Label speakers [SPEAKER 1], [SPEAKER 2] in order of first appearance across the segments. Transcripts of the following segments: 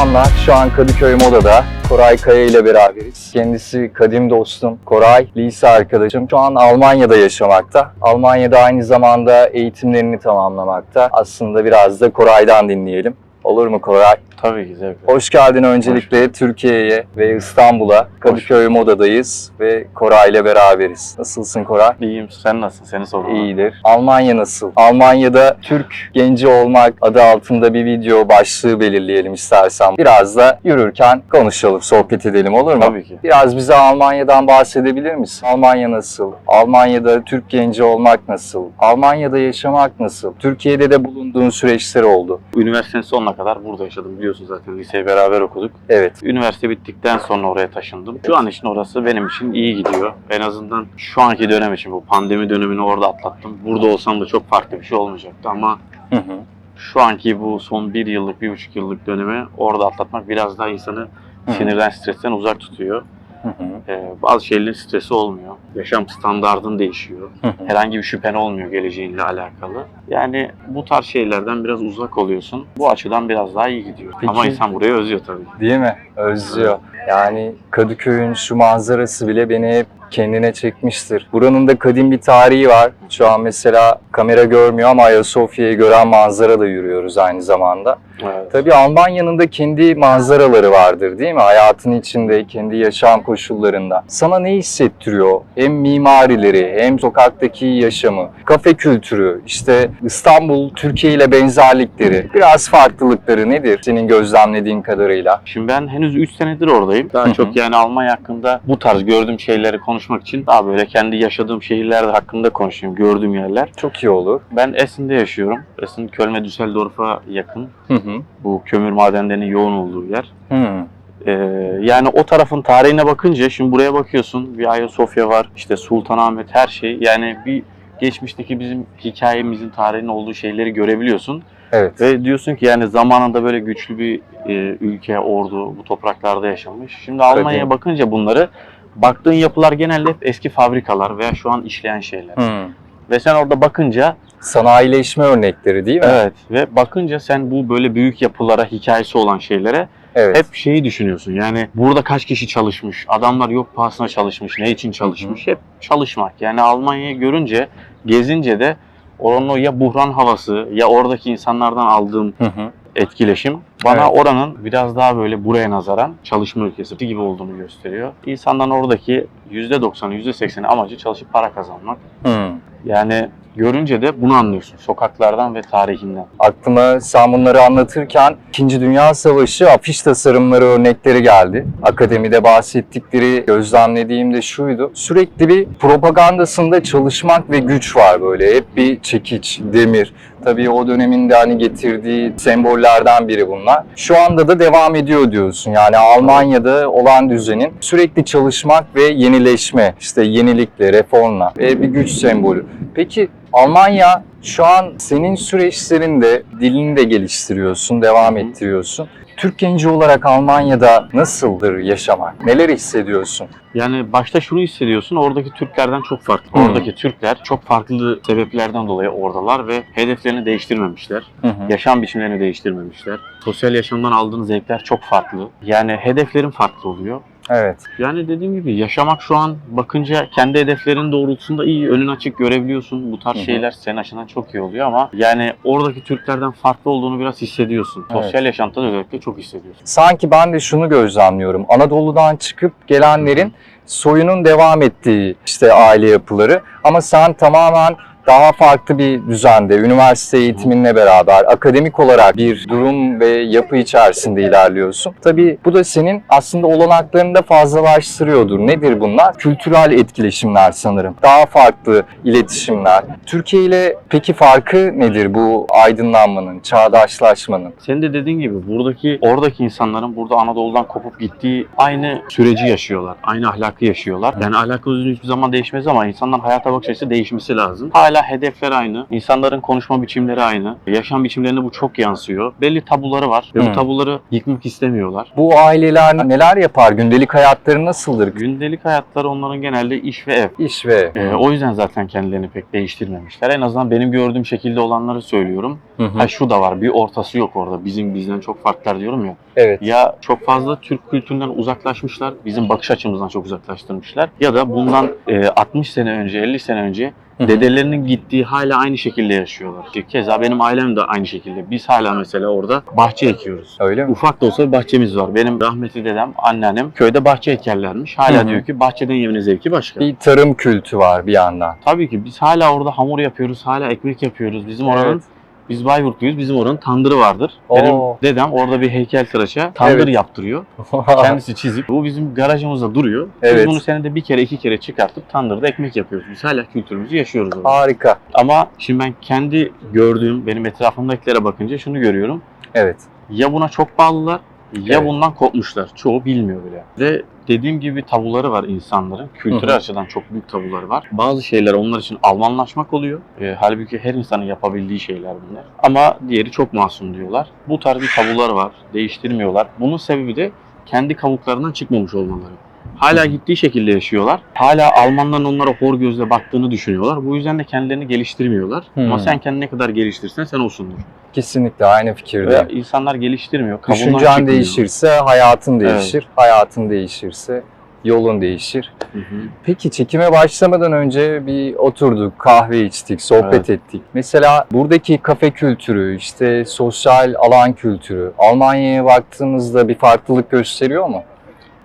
[SPEAKER 1] Selamlar. Şu an Kadıköy Moda'da Koray Kaya ile beraberiz. Kendisi kadim dostum. Koray, lise arkadaşım. Şu an Almanya'da yaşamakta. Almanya'da aynı zamanda eğitimlerini tamamlamakta. Aslında biraz da Koray'dan dinleyelim. Olur mu Koray?
[SPEAKER 2] Tabii ki zevkle.
[SPEAKER 1] Hoş geldin öncelikle Türkiye'ye ve İstanbul'a. Kadıköy Moda'dayız ve Koray ile beraberiz. Nasılsın Koray?
[SPEAKER 2] İyiyim. Sen nasılsın? Seni sormalı.
[SPEAKER 1] İyidir. Almanya nasıl? Almanya'da Türk genci olmak adı altında bir video başlığı belirleyelim istersen. Biraz da yürürken konuşalım, sohbet edelim olur mu?
[SPEAKER 2] Tabii ki.
[SPEAKER 1] Biraz bize Almanya'dan bahsedebilir misin? Almanya nasıl? Almanya'da Türk genci olmak nasıl? Almanya'da yaşamak nasıl? Türkiye'de de bulunduğun süreçler oldu.
[SPEAKER 2] Üniversitenin sonuna kadar burada yaşadım. Biliyorsun zaten liseyi beraber okuduk.
[SPEAKER 1] Evet.
[SPEAKER 2] Üniversite bittikten sonra oraya taşındım. Şu an için orası benim için iyi gidiyor. En azından şu anki dönem için bu pandemi dönemini orada atlattım. Burada olsam da çok farklı bir şey olmayacaktı ama
[SPEAKER 1] Hı hı.
[SPEAKER 2] şu anki bu son bir yıllık, bir buçuk yıllık dönemi orada atlatmak biraz daha insanı
[SPEAKER 1] Hı.
[SPEAKER 2] sinirden, stresten uzak tutuyor.
[SPEAKER 1] Hı hı.
[SPEAKER 2] Ee, bazı şeylerin stresi olmuyor. Yaşam standardın değişiyor.
[SPEAKER 1] Hı hı.
[SPEAKER 2] herhangi bir şüphen olmuyor geleceğinle alakalı. Yani bu tarz şeylerden biraz uzak oluyorsun. Bu açıdan biraz daha iyi gidiyor.
[SPEAKER 1] Peki-
[SPEAKER 2] Ama insan burayı özlüyor tabii.
[SPEAKER 1] Değil mi? Özlüyor. Yani Kadıköy'ün şu manzarası bile beni hep kendine çekmiştir. Buranın da kadim bir tarihi var. Şu an mesela kamera görmüyor ama Ayasofya'yı gören manzara da yürüyoruz aynı zamanda.
[SPEAKER 2] Evet.
[SPEAKER 1] Tabii Almanya'nın da kendi manzaraları vardır değil mi? Hayatın içinde, kendi yaşam koşullarında. Sana ne hissettiriyor? Hem mimarileri, hem sokaktaki yaşamı, kafe kültürü, işte İstanbul, Türkiye ile benzerlikleri, biraz farklılıkları nedir senin gözlemlediğin kadarıyla?
[SPEAKER 2] Şimdi ben henüz 3 senedir oradayım.
[SPEAKER 1] Hı
[SPEAKER 2] Daha
[SPEAKER 1] hı.
[SPEAKER 2] çok yani Almanya hakkında bu tarz gördüğüm şeyleri konuşmak için daha böyle kendi yaşadığım şehirler hakkında konuşayım, gördüğüm yerler.
[SPEAKER 1] Çok iyi olur.
[SPEAKER 2] Ben Essen'de yaşıyorum. Essen, Köln ve Düsseldorf'a yakın.
[SPEAKER 1] Hı hı.
[SPEAKER 2] Bu kömür madenlerinin yoğun olduğu yer.
[SPEAKER 1] Hı.
[SPEAKER 2] Ee, yani o tarafın tarihine bakınca şimdi buraya bakıyorsun bir Ayasofya var işte Sultanahmet her şey yani bir geçmişteki bizim hikayemizin tarihinin olduğu şeyleri görebiliyorsun
[SPEAKER 1] Evet.
[SPEAKER 2] ve diyorsun ki yani zamanında böyle güçlü bir e, ülke ordu bu topraklarda yaşamış. Şimdi Almanya'ya bakınca bunları baktığın yapılar genelde hep eski fabrikalar veya şu an işleyen şeyler.
[SPEAKER 1] Hı.
[SPEAKER 2] Ve sen orada bakınca
[SPEAKER 1] Sanayileşme örnekleri değil mi?
[SPEAKER 2] evet ve bakınca sen bu böyle büyük yapılara hikayesi olan şeylere
[SPEAKER 1] Evet.
[SPEAKER 2] hep şeyi düşünüyorsun. Yani burada kaç kişi çalışmış? Adamlar yok pahasına çalışmış. Ne için çalışmış? Hep çalışmak. Yani Almanya'yı görünce, gezince de oranın o ya buhran havası ya oradaki insanlardan aldığım
[SPEAKER 1] Hı hı.
[SPEAKER 2] etkileşim bana
[SPEAKER 1] Evet.
[SPEAKER 2] oranın biraz daha böyle buraya nazaran çalışma ülkesi gibi olduğunu gösteriyor. İnsanların oradaki %90'ı, %80'i amacı çalışıp para kazanmak.
[SPEAKER 1] Hı.
[SPEAKER 2] Yani görünce de bunu anlıyorsun sokaklardan ve tarihinden.
[SPEAKER 1] Aklıma sen bunları anlatırken İkinci Dünya Savaşı afiş tasarımları örnekleri geldi. Akademide bahsettikleri gözlemlediğimde şuydu. Sürekli bir propagandasında çalışmak ve güç var böyle. Hep bir çekiç, demir. Tabii o dönemin de hani getirdiği sembollerden biri bunlar. Şu anda da devam ediyor diyorsun. Yani Almanya'da olan düzenin sürekli çalışmak ve yenileşme, işte yenilikle, reformla ve bir güç sembolü. Peki Almanya şu an senin süreçlerinde dilini de geliştiriyorsun, devam ettiriyorsun. Türk genci olarak Almanya'da nasıldır yaşamak? Neler hissediyorsun?
[SPEAKER 2] Yani başta şunu hissediyorsun, oradaki Türklerden çok farklı.
[SPEAKER 1] Hmm.
[SPEAKER 2] Oradaki Türkler çok farklı sebeplerden dolayı oradalar ve hedeflerini değiştirmemişler.
[SPEAKER 1] Hı hı.
[SPEAKER 2] Yaşam biçimlerini değiştirmemişler. Sosyal yaşamdan aldığın zevkler çok farklı. Yani hedeflerin farklı oluyor.
[SPEAKER 1] Evet.
[SPEAKER 2] Yani dediğim gibi yaşamak şu an bakınca kendi hedeflerin doğrultusunda iyi, önün açık görebiliyorsun. Bu tarz
[SPEAKER 1] Hı hı.
[SPEAKER 2] şeyler senin açından çok iyi oluyor ama yani oradaki Türklerden farklı olduğunu biraz hissediyorsun.
[SPEAKER 1] Evet.
[SPEAKER 2] Sosyal yaşantıda özellikle çok hissediyorsun.
[SPEAKER 1] Sanki ben de şunu gözlemliyorum. Anadolu'dan çıkıp gelenlerin soyunun devam ettiği işte aile yapıları ama sen tamamen daha farklı bir düzende, üniversite eğitiminle beraber akademik olarak bir durum ve yapı içerisinde ilerliyorsun. Tabii bu da senin aslında olanaklarını da fazlalaştırıyordur. Nedir bunlar? Kültürel etkileşimler sanırım. Daha farklı iletişimler. Türkiye ile peki farkı nedir bu aydınlanmanın, çağdaşlaşmanın?
[SPEAKER 2] Senin de dediğin gibi buradaki oradaki insanların burada Anadolu'dan kopup gittiği aynı süreci yaşıyorlar. Aynı ahlakı yaşıyorlar. Yani ahlakı hiçbir zaman değişmez ama insanların hayata bakış açısı değişmesi lazım. Hala hala hedefler aynı. İnsanların konuşma biçimleri aynı. Yaşam biçimlerine bu çok yansıyor. Belli tabuları var ve
[SPEAKER 1] Hı.
[SPEAKER 2] bu tabuları yıkmak istemiyorlar.
[SPEAKER 1] Bu aileler neler yapar? Gündelik hayatları nasıldır?
[SPEAKER 2] Gündelik hayatları onların genelde iş ve ev.
[SPEAKER 1] İş ve
[SPEAKER 2] Ee, o yüzden zaten kendilerini pek değiştirmemişler. En azından benim gördüğüm şekilde olanları söylüyorum.
[SPEAKER 1] Hı hı.
[SPEAKER 2] Ha şu da var, bir ortası yok orada. Bizim bizden çok farklar diyorum ya.
[SPEAKER 1] evet.
[SPEAKER 2] Ya çok fazla Türk kültüründen uzaklaşmışlar, bizim bakış açımızdan çok uzaklaştırmışlar. Ya da bundan e, 60 sene önce, 50 sene önce. Dedelerinin gittiği hala aynı şekilde yaşıyorlar. Ki Keza benim ailem de aynı şekilde. Biz hala mesela orada bahçe ekiyoruz.
[SPEAKER 1] Öyle mi?
[SPEAKER 2] Ufak da olsa bir bahçemiz var. Benim rahmetli dedem, anneannem köyde bahçe ekerlermiş. Hala
[SPEAKER 1] Hı hı.
[SPEAKER 2] diyor ki bahçeden yemenin zevki başka.
[SPEAKER 1] Bir tarım kültü var bir yandan.
[SPEAKER 2] Tabii ki biz hala orada hamur yapıyoruz, hala ekmek yapıyoruz. Bizim oranın,
[SPEAKER 1] Evet.
[SPEAKER 2] Biz Bayburtluyuz, bizim oranın tandırı vardır. Benim
[SPEAKER 1] Oo.
[SPEAKER 2] dedem orada bir heykeltıraşa tandır
[SPEAKER 1] Evet.
[SPEAKER 2] yaptırıyor. Kendisi çizip. Bu bizim garajımızda duruyor.
[SPEAKER 1] Evet.
[SPEAKER 2] Biz bunu senede bir kere iki kere çıkartıp tandırda ekmek yapıyoruz. Biz hala kültürümüzü yaşıyoruz orada.
[SPEAKER 1] Harika.
[SPEAKER 2] Ama şimdi ben kendi gördüğüm, benim etrafımdakilere bakınca şunu görüyorum.
[SPEAKER 1] Evet.
[SPEAKER 2] Ya buna çok bağlılar ya
[SPEAKER 1] Evet.
[SPEAKER 2] bundan kopmuşlar. Çoğu bilmiyor bile. Ve dediğim gibi tabuları var insanların. Kültürel açıdan çok büyük tabuları var. Bazı şeyler onlar için Almanlaşmak oluyor. E, halbuki her insanın yapabildiği şeyler bunlar. Ama diğeri çok masum diyorlar. Bu tarz bir tabular var. Değiştirmiyorlar. Bunun sebebi de kendi kabuklarından çıkmamış olmaları. Hala gittiği şekilde yaşıyorlar. Hala Almanların onlara hor gözle baktığını düşünüyorlar. Bu yüzden de kendilerini geliştirmiyorlar.
[SPEAKER 1] Hmm.
[SPEAKER 2] Ama sen kendini ne kadar geliştirsen sen olsundur.
[SPEAKER 1] Kesinlikle aynı
[SPEAKER 2] Ve
[SPEAKER 1] fikirdeyim.
[SPEAKER 2] insanlar geliştirmiyor. kabuğundan
[SPEAKER 1] Düşüncen
[SPEAKER 2] çıkmıyor.
[SPEAKER 1] değişirse hayatın değişir. Hayatın değişirse yolun değişir.
[SPEAKER 2] Hı hı.
[SPEAKER 1] Peki çekime başlamadan önce bir oturduk, kahve içtik, sohbet ettik. Mesela buradaki kafe kültürü, işte sosyal alan kültürü Almanya'ya baktığımızda bir farklılık gösteriyor mu?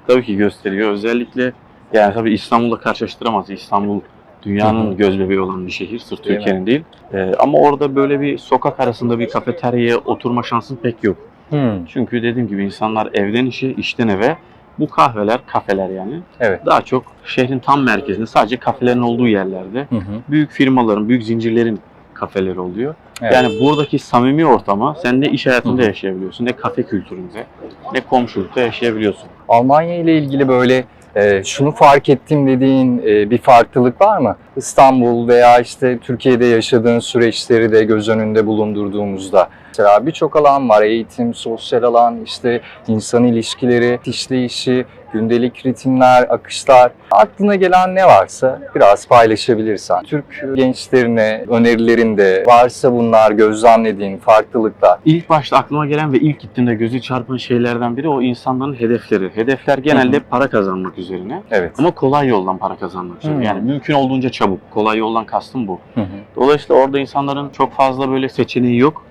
[SPEAKER 2] Tabii ki gösteriyor. Özellikle yani tabii İstanbul'la karşılaştıramaz. İstanbul dünyanın
[SPEAKER 1] hı.
[SPEAKER 2] gözbebeği olan bir şehir. Sırf? Türkiye'nin değil. Ee, ama orada böyle bir sokak arasında bir kafeteryaya oturma şansın pek yok.
[SPEAKER 1] Hmm,
[SPEAKER 2] Çünkü dediğim gibi insanlar evden işe, işten eve. Bu kahveler, kafeler yani
[SPEAKER 1] Evet.
[SPEAKER 2] daha çok şehrin tam merkezinde sadece kafelerin olduğu yerlerde
[SPEAKER 1] Hı hı.
[SPEAKER 2] büyük firmaların, büyük zincirlerin kafeleri oluyor.
[SPEAKER 1] Evet.
[SPEAKER 2] Yani buradaki samimi ortama sen ne iş hayatında
[SPEAKER 1] Hı
[SPEAKER 2] yaşayabiliyorsun, ne kafe kültüründe, ne komşulukta yaşayabiliyorsun.
[SPEAKER 1] Almanya ile ilgili böyle e, şunu fark ettim dediğin e, bir farklılık var mı? İstanbul veya işte Türkiye'de yaşadığın süreçleri de göz önünde bulundurduğumuzda. Mesela birçok alan var. Eğitim, sosyal alan, işte insan ilişkileri, işleyişi, gündelik ritimler, akışlar. Aklına gelen ne varsa biraz paylaşabilirsen. Türk gençlerine önerilerin de varsa bunlar gözlemlediğin farklılıklar.
[SPEAKER 2] İlk başta aklıma gelen ve ilk gittiğimde gözü çarpan şeylerden biri o insanların hedefleri. Hedefler genelde
[SPEAKER 1] Hı hı.
[SPEAKER 2] para kazanmak üzerine
[SPEAKER 1] Evet.
[SPEAKER 2] ama kolay yoldan para kazanmak üzerine.
[SPEAKER 1] Hı.
[SPEAKER 2] Yani mümkün olduğunca çabuk. Kolay yoldan kastım bu.
[SPEAKER 1] Hı hı.
[SPEAKER 2] Dolayısıyla orada insanların çok fazla böyle seçeneği yok.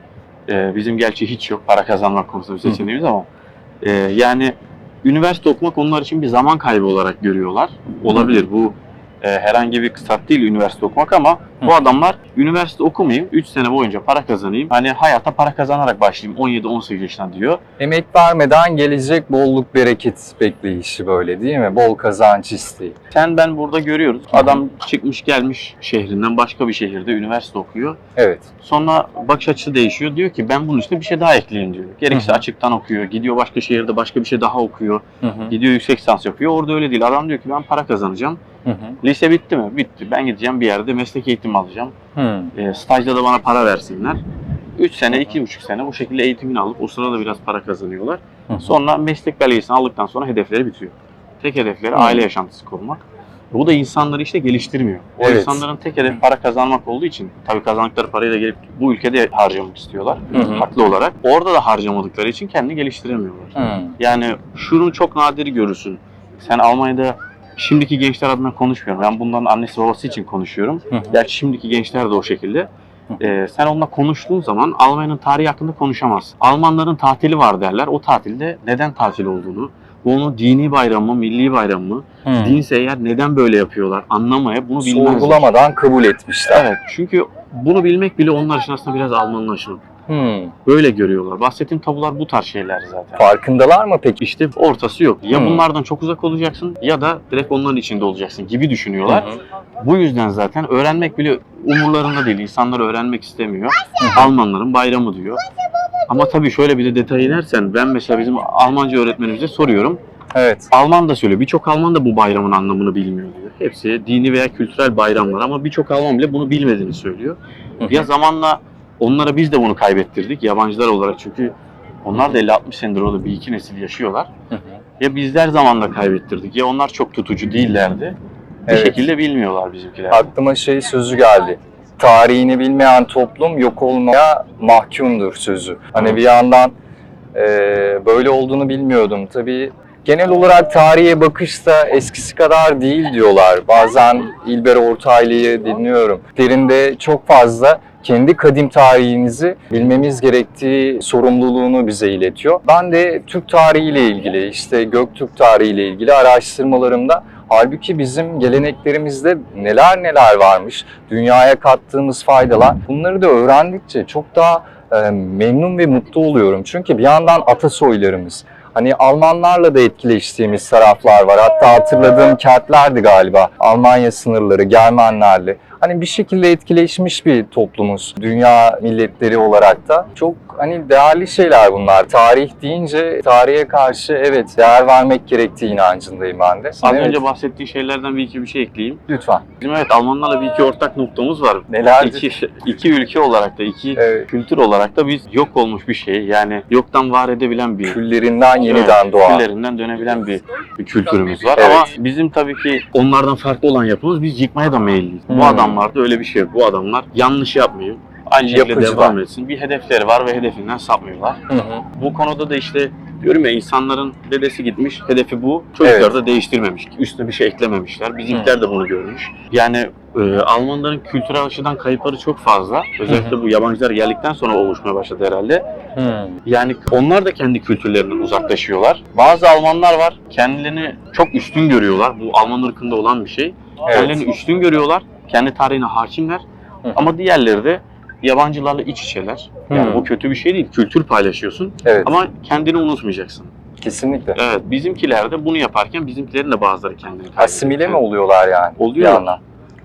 [SPEAKER 2] Ee, bizim gerçi hiç yok para kazanmak konusunda bir
[SPEAKER 1] Hı hı.
[SPEAKER 2] seçeneğimiz ama e, yani üniversite okumak onlar için bir zaman kaybı olarak görüyorlar. Olabilir bu e, herhangi bir kısat değil üniversite okumak ama bu adamlar üniversite okumayayım, 3 sene boyunca para kazanayım. Hani hayata para kazanarak başlayayım 17-18 yaşına diyor.
[SPEAKER 1] Emek vermeden gelecek bolluk bereket bekleyişi böyle değil mi? Bol kazanç isteği.
[SPEAKER 2] Sen ben burada görüyoruz. Adam çıkmış gelmiş şehrinden başka bir şehirde üniversite okuyor.
[SPEAKER 1] Evet.
[SPEAKER 2] Sonra bakış açısı değişiyor. Diyor ki ben bunun üstüne bir şey daha ekleyeyim diyor. Gerekirse
[SPEAKER 1] Hı hı.
[SPEAKER 2] açıktan okuyor. Gidiyor başka şehirde başka bir şey daha okuyor. Gidiyor yüksek lisans yapıyor. Orada öyle değil. Adam diyor ki ben para kazanacağım.
[SPEAKER 1] Hı hı.
[SPEAKER 2] Lise bitti mi? Bitti. Ben gideceğim bir yerde meslek eğitimi alacağım. E, stajda da bana para versinler. 3 sene, 2,5 sene bu şekilde eğitimini alıp o sırada biraz para kazanıyorlar.
[SPEAKER 1] Hı.
[SPEAKER 2] Sonra meslek belgesini aldıktan sonra hedefleri bitiyor. Tek hedefleri
[SPEAKER 1] Hı.
[SPEAKER 2] aile yaşantısı kurmak. Bu da insanları işte geliştirmiyor. O
[SPEAKER 1] Evet.
[SPEAKER 2] insanların tek hedefi para kazanmak olduğu için tabii kazandıkları parayı da gelip bu ülkede harcamak istiyorlar.
[SPEAKER 1] Hı hı.
[SPEAKER 2] Haklı olarak. Orada da harcamadıkları için kendini geliştiremiyorlar.
[SPEAKER 1] Hı.
[SPEAKER 2] Yani şunu çok nadir görürsün. Sen Almanya'da şimdiki gençler adına konuşmuyorum. Ben bunların annesi babası için konuşuyorum.
[SPEAKER 1] Hı hı.
[SPEAKER 2] Gerçi şimdiki gençler de o şekilde.
[SPEAKER 1] Hı.
[SPEAKER 2] Ee, sen onunla konuştuğun zaman Almanya'nın tarihi hakkında konuşamaz. Almanların tatili var derler. O tatilde neden tatil olduğunu, bu onun dini bayram mı, milli bayram mı, dinse eğer neden böyle yapıyorlar anlamaya bunu bilmezler.
[SPEAKER 1] Sorgulamadan kabul etmişler.
[SPEAKER 2] Evet çünkü bunu bilmek bile onlar için aslında biraz Almanlaşmak.
[SPEAKER 1] Hı.
[SPEAKER 2] Böyle görüyorlar. Bahsettiğim tabular bu tarz şeyler zaten.
[SPEAKER 1] Farkındalar mı peki?
[SPEAKER 2] İşte ortası yok. Ya
[SPEAKER 1] Hmm.
[SPEAKER 2] bunlardan çok uzak olacaksın ya da direkt onların içinde olacaksın gibi düşünüyorlar.
[SPEAKER 1] Hı.
[SPEAKER 2] Bu yüzden zaten öğrenmek bile umurlarında değil. İnsanlar öğrenmek istemiyor.
[SPEAKER 1] Hı.
[SPEAKER 2] Almanların bayramı diyor. Ama tabii şöyle bir de detay inersen ben mesela bizim Almanca öğretmenimize soruyorum.
[SPEAKER 1] Evet.
[SPEAKER 2] Alman da söylüyor. Birçok Alman da bu bayramın anlamını bilmiyor diyor. Hepsi dini veya kültürel bayramlar ama birçok Alman bile bunu bilmediğini söylüyor. Ya zamanla onlara biz de bunu kaybettirdik yabancılar olarak çünkü onlar da 50-60 senedir orada bir iki nesil yaşıyorlar.
[SPEAKER 1] Hı hı.
[SPEAKER 2] Ya bizler zamanla kaybettirdik ya onlar çok tutucu değillerdi. Bir
[SPEAKER 1] Evet.
[SPEAKER 2] şekilde bilmiyorlar bizimkiler.
[SPEAKER 1] Aklıma şey sözü geldi. Tarihini bilmeyen toplum yok olmaya mahkumdur sözü. Hani bir yandan e, böyle olduğunu bilmiyordum. Tabii genel olarak tarihe bakışta eskisi kadar değil diyorlar. Bazen İlber Ortaylı'yı dinliyorum. Derinde çok fazla kendi kadim tarihimizi bilmemiz gerektiği sorumluluğunu bize iletiyor. Ben de Türk tarihiyle ilgili, işte Göktürk tarihiyle ilgili araştırmalarımda Halbuki bizim geleneklerimizde neler neler varmış, dünyaya kattığımız faydalar. Bunları da öğrendikçe çok daha memnun ve mutlu oluyorum. Çünkü bir yandan atasoylarımız, hani Almanlarla da etkileştiğimiz taraflar var. Hatta hatırladığım Keltlerdi galiba, Almanya sınırları, Germenlerle. Hani bir şekilde etkileşmiş bir toplumuz dünya milletleri olarak da. Çok hani değerli şeyler bunlar. Tarih deyince tarihe karşı evet değer vermek gerektiği inancındayım ben de.
[SPEAKER 2] Az
[SPEAKER 1] Evet,
[SPEAKER 2] önce bahsettiğin şeylerden bir iki bir şey ekleyeyim.
[SPEAKER 1] lütfen.
[SPEAKER 2] Bizim evet Almanlarla bir iki ortak noktamız var.
[SPEAKER 1] Nelerdir?
[SPEAKER 2] İki, iki ülke olarak da, iki
[SPEAKER 1] Evet.
[SPEAKER 2] kültür olarak da biz yok olmuş bir şey. Yani yoktan var edebilen bir
[SPEAKER 1] Küllerinden yeniden
[SPEAKER 2] Evet,
[SPEAKER 1] doğan.
[SPEAKER 2] Küllerinden dönebilen bir, bir kültürümüz var.
[SPEAKER 1] Evet.
[SPEAKER 2] Ama bizim tabii ki onlardan farklı olan yapımız biz yıkmaya da meyilliyiz.
[SPEAKER 1] Hmm.
[SPEAKER 2] Bu adamlarda öyle bir şey yok. Bu adamlar yanlış yapmıyor. Aynı şekilde devam etsin. Bir hedefleri var ve hedefinden sapmıyorlar.
[SPEAKER 1] Hı hı.
[SPEAKER 2] Bu konuda da işte diyorum ya insanların dedesi gitmiş, hedefi bu. Çocuklar
[SPEAKER 1] Evet.
[SPEAKER 2] da değiştirmemiş. Üstüne bir şey eklememişler. Bizimkiler de bunu görmüş. Yani e, Almanların kültürel açıdan kayıpları çok fazla. Özellikle bu yabancılar geldikten sonra oluşmaya başladı herhalde.
[SPEAKER 1] Hı.
[SPEAKER 2] Yani onlar da kendi kültürlerinden uzaklaşıyorlar. Bazı Almanlar var kendilerini çok üstün görüyorlar. Bu Alman ırkında olan bir şey.
[SPEAKER 1] Evet.
[SPEAKER 2] Kendilerini üstün görüyorlar. Kendi tarihine hakimler.
[SPEAKER 1] Hı.
[SPEAKER 2] Ama diğerleri de yabancılarla iç içeler. Yani
[SPEAKER 1] Hı.
[SPEAKER 2] bu kötü bir şey değil. Kültür paylaşıyorsun.
[SPEAKER 1] Evet,
[SPEAKER 2] Ama kendini unutmayacaksın.
[SPEAKER 1] kesinlikle.
[SPEAKER 2] Evet, bizimkiler de bunu yaparken bizimkilerin de bazıları kendini kaybediyor.
[SPEAKER 1] Asimile mi oluyorlar yani?
[SPEAKER 2] Oluyor.
[SPEAKER 1] Bir yandan.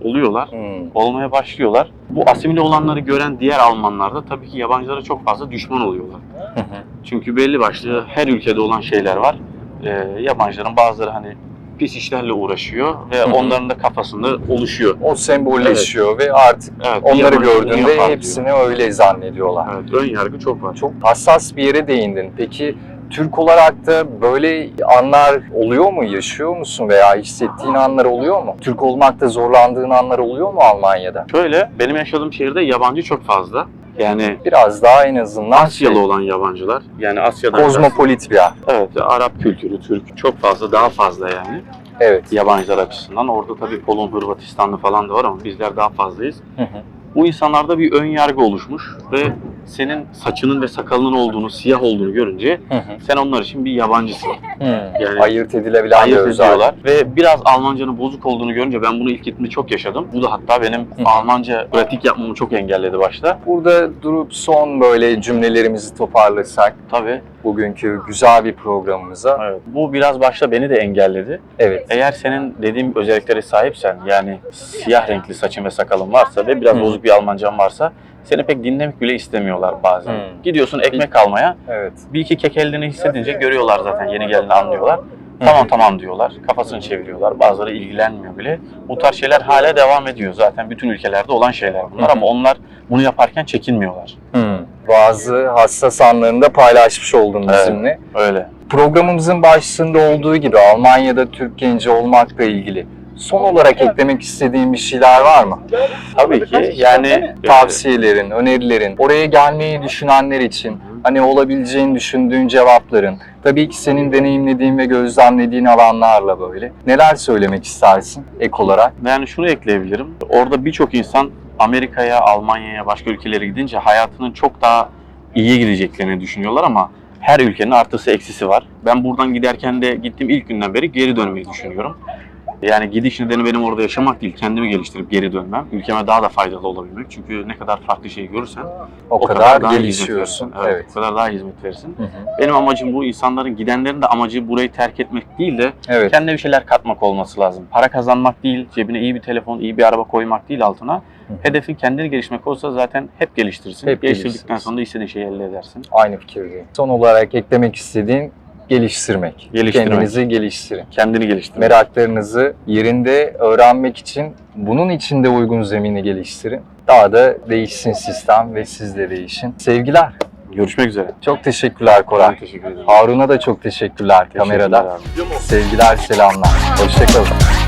[SPEAKER 2] Oluyorlar.
[SPEAKER 1] Hı.
[SPEAKER 2] Olmaya başlıyorlar. Bu asimile olanları gören diğer Almanlar da tabii ki yabancılara çok fazla düşman oluyorlar.
[SPEAKER 1] Hı hı.
[SPEAKER 2] Çünkü belli başlı her ülkede olan şeyler var. Ee, yabancıların bazıları hani pis işlerle uğraşıyor ve
[SPEAKER 1] Hı hı.
[SPEAKER 2] onların da kafasında oluşuyor.
[SPEAKER 1] O sembolleşiyor ve artık
[SPEAKER 2] Evet,
[SPEAKER 1] onları gördüğünde hepsini öyle zannediyorlar.
[SPEAKER 2] diyor. Evet, ön yargı çok var.
[SPEAKER 1] Çok hassas bir yere değindin. Peki Türk olarak da böyle anlar oluyor mu? Yaşıyor musun veya hissettiğin anlar oluyor mu? Türk olmakta zorlandığın anlar oluyor mu Almanya'da?
[SPEAKER 2] Şöyle, benim yaşadığım şehirde yabancı çok fazla. Yani
[SPEAKER 1] Biraz daha en azından
[SPEAKER 2] Asyalı
[SPEAKER 1] şey,
[SPEAKER 2] olan yabancılar. Yani Asya'dan
[SPEAKER 1] kozmopolit bir yer.
[SPEAKER 2] Evet, Arap kültürü, Türk çok fazla, daha fazla yani.
[SPEAKER 1] Evet.
[SPEAKER 2] Yabancılar açısından. Orada tabii Polon, Hırvatistanlı falan da var ama bizler daha fazlayız.
[SPEAKER 1] Hı hı.
[SPEAKER 2] Bu insanlarda bir ön yargı oluşmuş ve senin saçının ve sakalının olduğunu, siyah olduğunu görünce
[SPEAKER 1] Hı hı.
[SPEAKER 2] sen onlar için bir yabancısın.
[SPEAKER 1] Hı.
[SPEAKER 2] Yani
[SPEAKER 1] Ayırt edilebilen
[SPEAKER 2] ayırt ediyorlar. Ve biraz Almancanın bozuk olduğunu görünce ben bunu ilk gittiğimde çok yaşadım. Bu da hatta benim
[SPEAKER 1] hı.
[SPEAKER 2] Almanca pratik yapmamı çok engelledi başta.
[SPEAKER 1] Burada durup son böyle cümlelerimizi toparlasak
[SPEAKER 2] Tabii.
[SPEAKER 1] Bugünkü güzel bir programımıza.
[SPEAKER 2] Evet. Bu biraz başta beni de engelledi.
[SPEAKER 1] Evet.
[SPEAKER 2] Eğer senin dediğim özelliklere sahipsen yani siyah renkli saçın ve sakalın varsa ve biraz
[SPEAKER 1] Hı.
[SPEAKER 2] bozuk bir Almancan varsa seni pek dinlemek bile istemiyorlar bazen.
[SPEAKER 1] Hı.
[SPEAKER 2] Gidiyorsun ekmek almaya
[SPEAKER 1] Evet.
[SPEAKER 2] bir iki kek elini hissedince görüyorlar zaten yeni geleni anlıyorlar. Tamam tamam diyorlar. Kafasını çeviriyorlar. Bazıları ilgilenmiyor bile. Bu tarz şeyler hala devam ediyor. Zaten bütün ülkelerde olan şeyler bunlar ama onlar bunu yaparken çekinmiyorlar.
[SPEAKER 1] Hı. Bazı hassas anlarını da paylaşmış oldun
[SPEAKER 2] Evet.
[SPEAKER 1] bizimle.
[SPEAKER 2] Öyle.
[SPEAKER 1] Programımızın başında olduğu gibi Almanya'da Türk genci olmakla ilgili son olarak eklemek istediğin bir şeyler var mı?
[SPEAKER 2] Tabii ki yani
[SPEAKER 1] Tavsiyelerin, önerilerin, oraya gelmeyi düşünenler için hani olabileceğini düşündüğün cevapların, tabii ki senin deneyimlediğin ve gözlemlediğin alanlarla böyle. Neler söylemek istersin ek olarak?
[SPEAKER 2] Yani şunu ekleyebilirim. Orada birçok insan Amerika'ya, Almanya'ya, başka ülkelere gidince hayatının çok daha iyi gideceklerini düşünüyorlar ama her ülkenin artısı eksisi var. Ben buradan giderken de gittiğim ilk günden beri geri dönmeyi düşünüyorum. Yani gidiş nedeni benim orada yaşamak değil, kendimi geliştirip geri dönmem. Ülkeme daha da faydalı olabilmek. Çünkü ne kadar farklı şey görürsen
[SPEAKER 1] O, kadar,
[SPEAKER 2] daha iyi
[SPEAKER 1] gelişiyorsun.
[SPEAKER 2] hizmet verirsin.
[SPEAKER 1] Evet.
[SPEAKER 2] O kadar daha hizmet verirsin.
[SPEAKER 1] Hı hı.
[SPEAKER 2] Benim amacım bu insanların, gidenlerin de amacı burayı terk etmek değil de
[SPEAKER 1] Evet.
[SPEAKER 2] kendine bir şeyler katmak olması lazım. Para kazanmak değil, cebine iyi bir telefon, iyi bir araba koymak değil altına.
[SPEAKER 1] Hı hı.
[SPEAKER 2] Hedefin kendini gelişmek olsa zaten hep geliştirsin.
[SPEAKER 1] Hep
[SPEAKER 2] Geliştirdikten
[SPEAKER 1] geliştirirsin.
[SPEAKER 2] sonra da istediğin şeyi elde edersin.
[SPEAKER 1] Aynı fikirdeyim. Son olarak eklemek istediğin geliştirmek.
[SPEAKER 2] Geliştirmek.
[SPEAKER 1] Kendinizi geliştirin.
[SPEAKER 2] Kendini geliştir.
[SPEAKER 1] Meraklarınızı yerinde öğrenmek için bunun için de uygun zemini geliştirin. Daha da değişsin sistem ve siz de değişin. Sevgiler.
[SPEAKER 2] Görüşmek üzere.
[SPEAKER 1] Çok teşekkürler Koray.
[SPEAKER 2] Ben teşekkür ederim.
[SPEAKER 1] Harun'a da çok teşekkürler kamerada.
[SPEAKER 2] Teşekkürler abi.
[SPEAKER 1] Sevgiler, selamlar. Hoşçakalın.